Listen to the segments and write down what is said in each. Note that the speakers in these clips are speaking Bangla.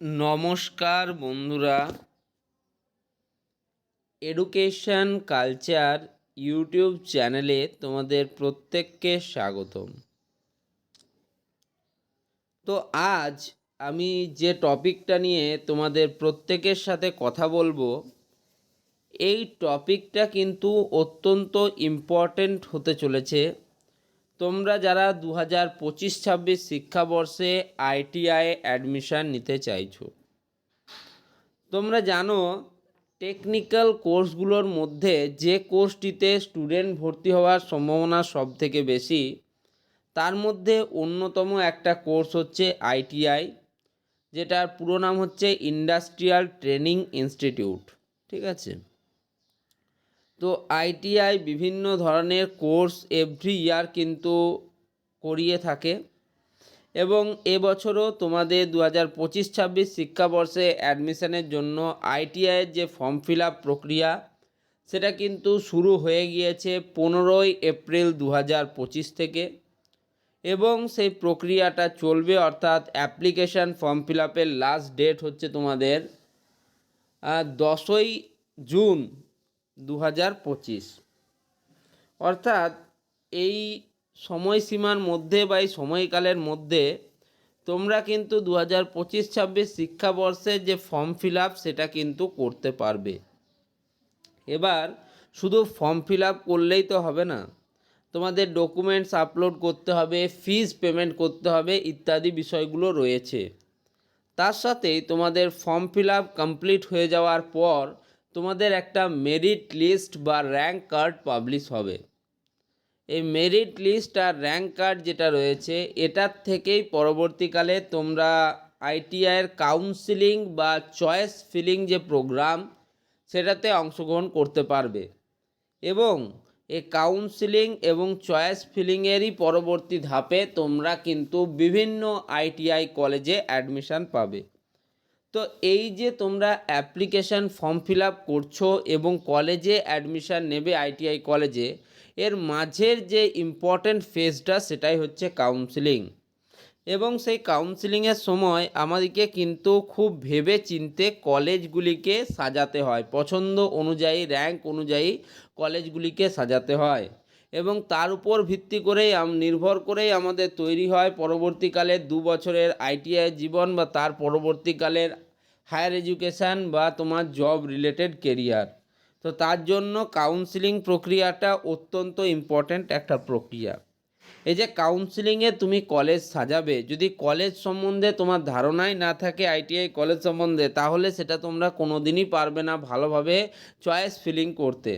নমস্কার বন্ধুরা। এডুকেশন কালচার ইউটিউব চ্যানেলে তোমাদের প্রত্যেককে স্বাগতম। তো আজ আমি যে টপিকটা নিয়ে তোমাদের প্রত্যেকের সাথে কথা বলব, এই টপিকটা কিন্তু অত্যন্ত ইম্পর্ট্যান্ট হতে চলেছে। তোমরা যারা দু হাজার পঁচিশ ছাব্বিশ শিক্ষাবর্ষে আইটিআই অ্যাডমিশান নিতে চাইছো, তোমরা জানো টেকনিক্যাল কোর্সগুলোর মধ্যে যে কোর্সটিতে স্টুডেন্ট ভর্তি হওয়ার সম্ভাবনা সব থেকে বেশি, তার মধ্যে অন্যতম একটা কোর্স হচ্ছে আইটিআই, যেটার পুরো নাম হচ্ছে ইন্ডাস্ট্রিয়াল ট্রেনিং ইনস্টিটিউট, ঠিক আছে? তো আইটিআই বিভিন্ন ধরনের কোর্স এভরি ইয়ার কিন্তু করিয়ে থাকে। এবং এবছরও তোমাদের দু হাজার পঁচিশ ছাব্বিশ শিক্ষাবর্ষে অ্যাডমিশনের জন্য আইটিআইয়ের যে ফর্ম ফিল আপ প্রক্রিয়া, সেটা কিন্তু শুরু হয়ে গিয়েছে পনেরোই এপ্রিল দু হাজার পঁচিশ থেকে। এবং সেই প্রক্রিয়াটা চলবে অর্থাৎ অ্যাপ্লিকেশান ফর্ম ফিল আপের লাস্ট ডেট হচ্ছে তোমাদের দশই জুন দু হাজার পঁচিশ। অর্থাৎ এই সময়সীমার মধ্যে বা এই সময়কালের মধ্যে তোমরা কিন্তু দু হাজার পঁচিশ ছাব্বিশ শিক্ষাবর্ষের যে ফর্ম ফিল আপ সেটা কিন্তু করতে পারবে। এবার শুধু ফর্ম ফিল আপ করলেই তো হবে না, তোমাদের ডকুমেন্টস আপলোড করতে হবে, ফিজ পেমেন্ট করতে হবে ইত্যাদি বিষয়গুলো রয়েছে। তার সাথেই তোমাদের ফর্ম ফিল আপ কমপ্লিট হয়ে যাওয়ার পর তোমাদের একটা মেরিট লিস্ট বা র্যাঙ্ক কার্ড পাবলিশ হবে। এই মেরিট লিস্ট আর র্যাঙ্ক কার্ড যেটা রয়েছে, এটার থেকেই পরবর্তীকালে তোমরা আইটিআইয়ের কাউন্সিলিং বা চয়েস ফিলিং যে প্রোগ্রাম সেটাতে অংশগ্রহণ করতে পারবে। এবং এই কাউন্সিলিং এবং চয়েস ফিলিংয়েরই পরবর্তী ধাপে তোমরা কিন্তু বিভিন্ন আইটিআই কলেজে অ্যাডমিশান পাবে। তো এই যে তোমরা অ্যাপ্লিকেশান ফর্ম ফিল আপ করছ এবং কলেজে অ্যাডমিশান নেবে আইটিআই কলেজে এর মাঝের যে ইম্পর্ট্যান্ট ফেজটা সেটাই হচ্ছে কাউন্সিলিং এবং সেই কাউন্সিলিংয়ের সময় আমাদেরকে কিন্তু খুব ভেবে চিনতে কলেজগুলিকে সাজাতে হয়। পছন্দ অনুযায়ী র্যাঙ্ক অনুযায়ী কলেজগুলিকে সাজাতে হয়। এবং তার উপর ভিত্তি করেই নির্ভর করেই আমাদের তৈরি হয়। পরবর্তীকালে দু বছরের আইটিআই জীবন বা তার পরবর্তীকালের হায়ার এডুকেশান বা তোমার জব রিলেটেড কেরিয়ার। তো তার জন্য কাউন্সিলিং প্রক্রিয়াটা অত্যন্ত ইম্পর্ট্যান্ট একটা প্রক্রিয়া। এই যে কাউন্সিলিংয়ে তুমি কলেজ সাজাবে, যদি কলেজ সম্বন্ধে তোমার ধারণাই না থাকে, আইটিআই কলেজ সম্বন্ধে, তাহলে সেটা তোমরা কোনো দিনই পারবে না ভালোভাবে চয়েস ফিলিং করতে।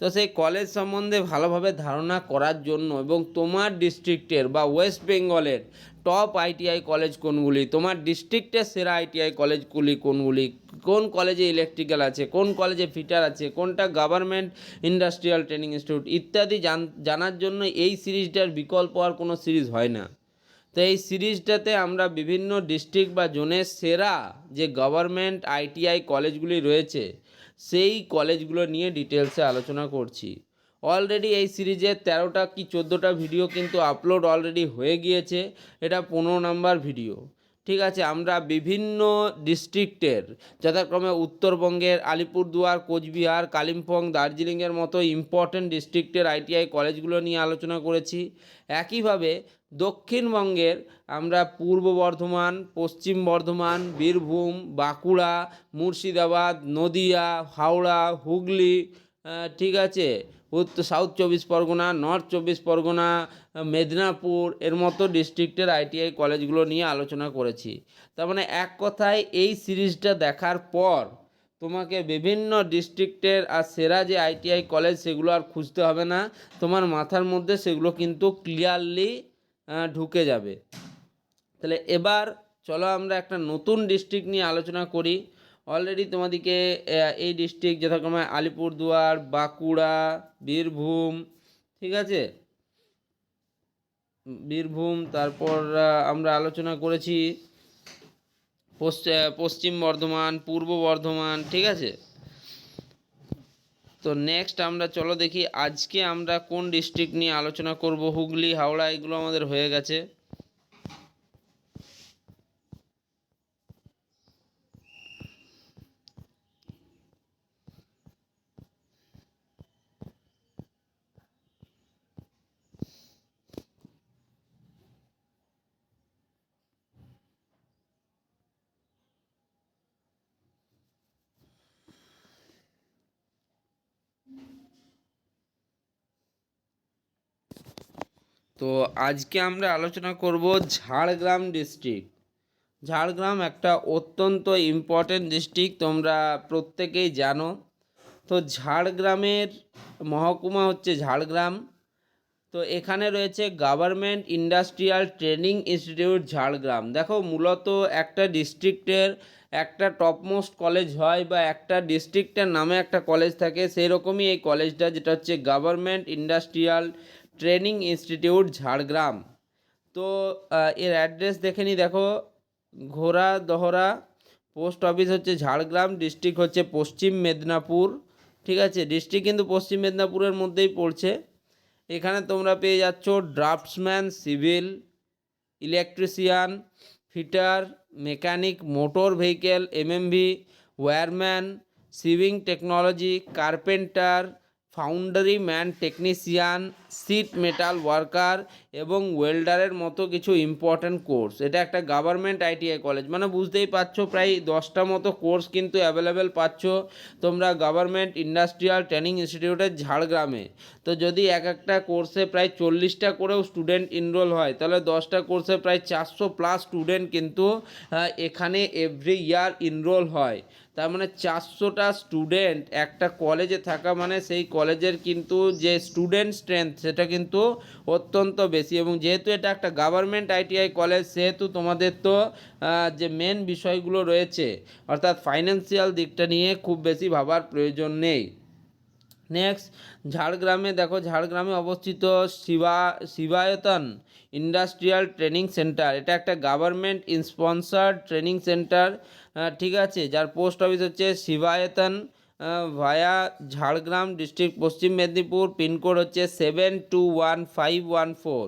তো সেই কলেজ সম্বন্ধে ভালোভাবে ধারণা করার জন্য এবং তোমার ডিস্ট্রিক্টের বা ওয়েস্ট বেঙ্গলের টপ আইটিআই কলেজ কোনগুলি? তোমার ডিস্ট্রিক্টের সেরা আইটিআই কলেজগুলি কোনগুলি? কোন কলেজে ইলেকট্রিক্যাল আছে? কোন কলেজে ফিটার আছে? কোনটা গভর্নমেন্ট ইন্ডাস্ট্রিয়াল ট্রেনিং ইনস্টিটিউট ইত্যাদি জানার জন্য এই সিরিজটার বিকল্প আর কোনো সিরিজ হয় না। তো এই সিরিজটাতে আমরা বিভিন্ন ডিস্ট্রিক্ট বা জোনের সেরা যে গভর্নমেন্ট আইটিআই কলেজগুলি রয়েছে সেই কলেজগুলো নিয়ে ডিটেলসে আলোচনা করছি। অলরেডি এই সিরিজের তেরোটা কি চোদ্দোটা ভিডিও কিন্তু আপলোড অলরেডি হয়ে গিয়েছে। এটা পনেরো নাম্বার ভিডিও ঠিক আছে, আমরা বিভিন্ন ডিস্ট্রিক্টের যথাক্রমে উত্তরবঙ্গের, আলিপুরদুয়ার, কোচবিহার, কালিম্পং, দার্জিলিংয়ের মতো ইম্পর্টেন্ট ডিস্ট্রিক্টের আইটিআই কলেজগুলো নিয়ে আলোচনা করেছি। একইভাবে দক্ষিণবঙ্গের আমরা পূর্ব বর্ধমান, পশ্চিম বর্ধমান, বীরভূম, বাঁকুড়া, মুর্শিদাবাদ, নদিয়া, হাওড়া, হুগলি ঠিক আছে উত্তর সাউথ চব্বিশ পরগনা, নর্থ চব্বিশ পরগনা, মেদিনীপুর, এর মতো ডিস্ট্রিক্টের আইটিআই কলেজগুলো নিয়ে আলোচনা করেছি। তার মানে এক কথায় এই সিরিজটা দেখার পর তোমাকে বিভিন্ন ডিস্ট্রিক্টের আর সেরা যে আইটিআই কলেজ সেগুলো আর খুঁজতে হবে না। তোমার মাথার মধ্যে সেগুলো কিন্তু ক্লিয়ারলি ঢুকে যাবে। তাহলে এবার চলো আমরা একটা নতুন ডিস্ট্রিক্ট নিয়ে আলোচনা করি। অলরেডি তোমাদেরকে এই ডিস্ট্রিক্ট যথাক্রমে আলিপুরদুয়ার, বাঁকুড়া, বীরভূম, ঠিক আছে? বীরভূম, তারপর আমরা আলোচনা করেছি পশ্চিম বর্ধমান, পূর্ব বর্ধমান, ঠিক আছে? তো নেক্সট আমরা, চলো দেখি আজকে আমরা কোন ডিস্ট্রিক্ট নিয়ে আলোচনা করব, হুগলি, হাওড়া, এগুলো আমাদের হয়ে গেছে। তো আজকে আমরা আলোচনা করব ঝাড়গ্রাম ডিস্ট্রিক্ট ঝাড়গ্রাম একটা অত্যন্ত ইম্পর্ট্যান্ট ডিস্ট্রিক্ট তোমরা প্রত্যেকেই জানো। তো ঝাড়গ্রামের মহকুমা হচ্ছে ঝাড়গ্রাম। তো এখানে রয়েছে government industrial training institute Jhargram. দেখো, মূলত একটা ডিস্ট্রিক্টের একটা টপমোস্ট কলেজ হয় বা একটা ডিস্ট্রিক্টের নামে একটা কলেজ থাকে সেই রকমই এই কলেজটা যেটা হচ্ছে government industrial training institute Jhargram. তো এর অ্যাড্রেস দেখে নি, দেখো, ঘোড়া দহরা, পোস্ট অফিস হচ্ছে ঝাড়গ্রাম, ডিস্ট্রিক্ট হচ্ছে পশ্চিম মেদিনীপুর, ঠিক আছে? ডিস্ট্রিক্ট কিন্তু পশ্চিম মেদিনীপুরের মধ্যেই পড়ছে। এখানে তোমরা পেয়ে যাচ্ছ draftsman, civil, electrician, fitter, mechanic, motor vehicle, MMV wireman sewing technology, carpenter foundry man, technician sheet metal worker এবং ওয়েল্ডারের মতো কিছু ইম্পর্ট্যান্ট কোর্স এটা একটা গভর্নমেন্ট আইটিআই কলেজ মানে বুঝতেই পারছ, প্রায় দশটা মতো কোর্স কিন্তু অ্যাভেলেবেল পাচ্ছ তোমরা গভর্নমেন্ট ইন্ডাস্ট্রিয়াল ট্রেনিং ইনস্টিটিউটের ঝাড়গ্রামে। তো যদি এক একটা কোর্সে প্রায় চল্লিশটা করেও স্টুডেন্ট ইনরোল হয়, তাহলে দশটা কোর্সে প্রায় চারশো প্লাস স্টুডেন্ট কিন্তু এখানে এভরি ইয়ার ইনরোল হয়। তার মানে চারশোটা স্টুডেন্ট একটা কলেজে থাকা মানে সেই কলেজের কিন্তু যে স্টুডেন্ট স্ট্রেংথ সেটা কিন্তু অত্যন্ত বেশি। এবং যেহেতু এটা একটা গভর্নমেন্ট আইটিআই কলেজ সেহেতু তোমাদের তো যে মেন বিষয়গুলো রয়েছে, অর্থাৎ ফাইন্যান্সিয়াল দিকটা নিয়ে খুব বেশি ভাবার প্রয়োজন নেই। নেক্সট ঝাড়গ্রামে দেখো ঝাড়গ্রামে অবস্থিত Shiba Shibayatan industrial training centre এটা একটা গভর্নমেন্ট স্পন্সার্ড ট্রেনিং সেন্টার ঠিক আছে? যার পোস্ট অফিস হচ্ছে Shibayatan via Jhargram district Paschim Medinipur. Pin code হচ্ছে seven two one five one four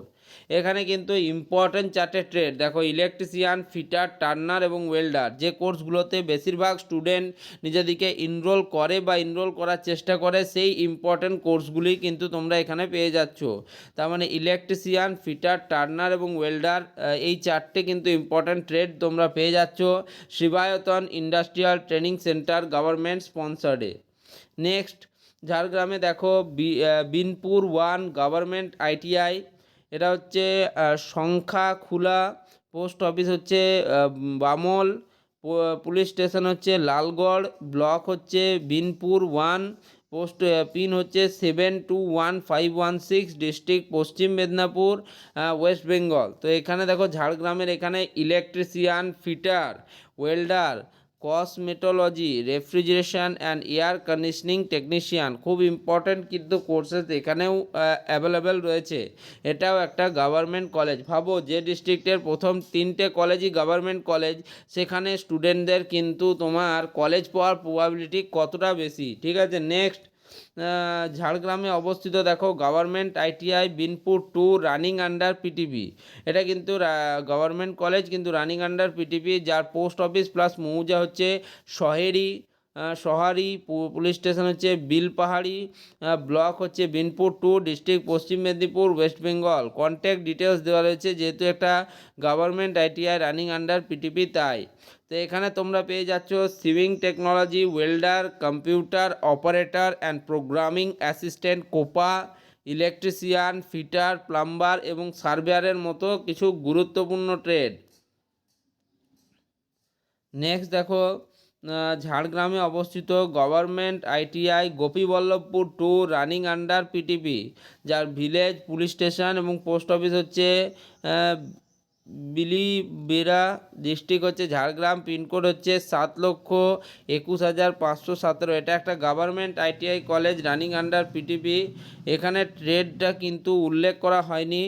এখানে কিন্তু ইম্পর্ট্যান্ট চারটে ট্রেড দেখো ইলেকট্রিশিয়ান ফিটার টার্নার এবং ওয়েল্ডার যে কোর্সগুলোতে বেশিরভাগ স্টুডেন্ট নিজেদেরকে ইনরোল করে বা ইনরোল করার চেষ্টা করে, সেই ইম্পর্ট্যান্ট কোর্সগুলি কিন্তু তোমরা এখানে পেয়ে যাচ্ছ। তার মানে ইলেকট্রিশিয়ান ফিটার টার্নার এবং ওয়েল্ডার এই চারটে কিন্তু ইম্পর্ট্যান্ট ট্রেড তোমরা পেয়ে যাচ্ছ। Shibayatan industrial training centre government স্পন্সার্ডে next ঝাড়গ্রামে দেখো বিনপুর ওয়ান গভর্নমেন্ট আইটিআই এটা হচ্ছে সংখ্যা খুলা, পোস্ট অফিস হচ্ছে বামল পুলিশ স্টেশন হচ্ছে লালগড়, ব্লক হচ্ছে বিনপুর ওয়ান, পোস্ট পিন হচ্ছে seven two one five one six, district Paschim Medinipur West Bengal. তো এখানে দেখো ঝাড়গ্রামের এখানে electrician, fitter, welder cosmetology refrigeration and air conditioning technician খুব ইম্পর্ট্যান্ট কিন্তু কোর্সেস এখানেও অ্যাভেলেবেল রয়েছে। এটাও একটা গভর্নমেন্ট কলেজ ভাবো, যে ডিস্ট্রিক্টের প্রথম তিনটে কলেজই গভর্নমেন্ট কলেজ সেখানে স্টুডেন্টদের কিন্তু তোমার কলেজ পাওয়ার প্রবাবিলিটি কতটা বেশি। ঠিক আছে? নেক্সট ঝাড়গ্রামে অবস্থিত, দেখো, government ITI, Binpur two, running under PTP এটা কিন্তু গভর্নমেন্ট কলেজ, কিন্তু রানিং আন্ডার পিটিপি যার পোস্ট অফিস, প্লাস মৌজা হচ্ছে শহেরি সহারি পুলিশ স্টেশন হচ্ছে বিলপাহাড়ি ব্লক হচ্ছে Binpur two, district Paschim Medinipur, West Bengal. Contact details দেওয়া রয়েছে, যেহেতু একটা government ITI running under PTP তাই। তো এখানে তোমরা পেয়ে যাচ্ছ sewing technology welder computer operator and programming assistant COPA electrician fitter plumber এবং সার্ভেয়ারের মতো কিছু গুরুত্বপূর্ণ ট্রেড নেক্সট দেখো ঝাড়গ্রামে অবস্থিত government ITI Gopiballavpur two running under PTP যার ভিলেজ পুলিশ স্টেশন এবং পোস্ট অফিস হচ্ছে আহ, বিলিবেড়া ডিস্ট্রিক্ট হচ্ছে ঝাড়গ্রাম পিনকোড হচ্ছে সাত লক্ষ একুশ হাজার পাঁচশো সতেরো। এটা একটা government ITI college running under PTP এখানে ট্রেডটা কিন্তু উল্লেখ করা হয়নি।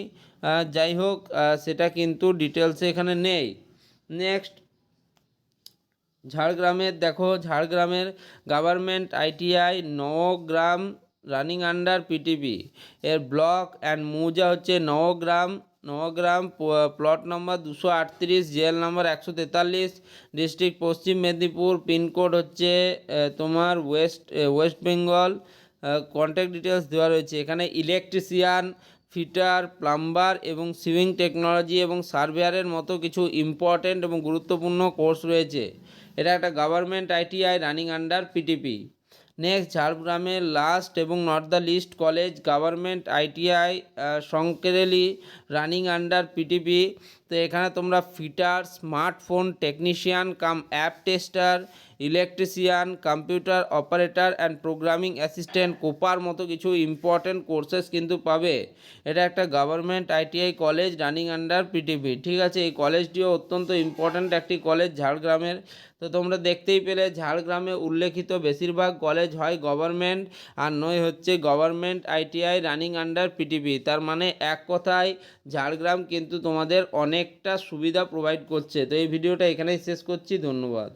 যাই হোক সেটা কিন্তু ডিটেলসে এখানে নেই। নেক্সট ঝাড়গ্রামের, দেখো ঝাড়গ্রামের government ITI Nowgram running under PTP এর ব্লক অ্যান্ড মৌজা হচ্ছে নওগ্রাম প- প্লট নম্বর দুশো আটত্রিশ জেল নম্বর একশো তেতাল্লিশ। ডিস্ট্রিক্ট পশ্চিম মেদিনীপুর পিনকোড হচ্ছে তোমার West West Bengal contact details দেওয়া রয়েছে। এখানে ইলেকট্রিশিয়ান ফিটার প্লাম্বার এবং সিভিং টেকনোলজি এবং সার্ভেয়ারের মতো কিছু ইম্পর্ট্যান্ট এবং গুরুত্বপূর্ণ কোর্স রয়েছে। এটা একটা government ITI running under PTP next ঝাড়গ্রামের লাস্ট এবং not the least college government ITI Sankrail running under PTP তো এখানে তোমরা fitter, smartphone, technician, cum app tester, electrician, computer operator and programming assistant কোপার মতো কিছু ইম্পর্ট্যান্ট কোর্সেস কিন্তু পাবে। এটা একটা government ITI college running under PTP ঠিক আছে? এই কলেজটিও অত্যন্ত ইম্পর্ট্যান্ট একটি কলেজ ঝাড়গ্রামের। তো তোমরা দেখতেই পেলে, ঝাড়গ্রামে উল্লেখিত বেশিরভাগ কলেজ হয় গভর্নমেন্ট আর নয় হচ্ছে government ITI running under PTP তার মানে এক কথায় ঝাড়গ্রাম কিন্তু তোমাদের অনেকটা সুবিধা প্রোভাইড করছে। তো এই ভিডিওটা এখানেই শেষ করছি। ধন্যবাদ।